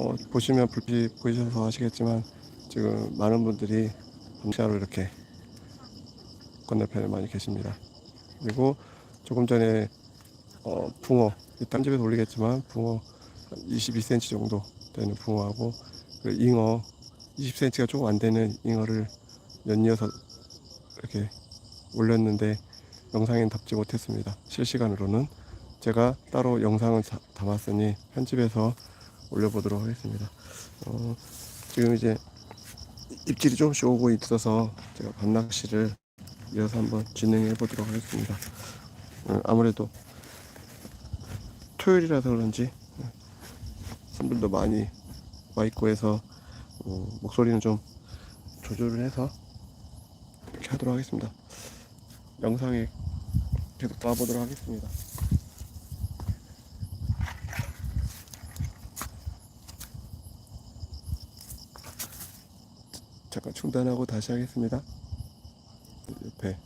어, 보시면 불빛 보이셔서 아시겠지만 지금 많은 분들이 밤샤로 이렇게 건너편에 많이 계십니다. 그리고 조금 전에 어, 붕어 딴 집에서 올리겠지만 붕어 한 22cm 정도 되는 붕어하고 그 잉어 20cm가 조금 안 되는 잉어를 연이어서 이렇게 올렸는데 영상엔 담지 못했습니다. 실시간으로는 제가 따로 영상을 자- 담았으니 편집해서 올려보도록 하겠습니다. 어, 지금 이제 입질이 조금씩 오고 있어서 제가 밤낚시를 이어서 한번 진행해 보도록 하겠습니다. 어, 아무래도 토요일이라서 그런지 어, 분들도 많이 와 있고 해서 어, 목소리는 좀 조절을 해서 이렇게 하도록 하겠습니다. 영상에 계속 나와보도록 하겠습니다. 잠깐 중단하고 다시 하겠습니다. 옆에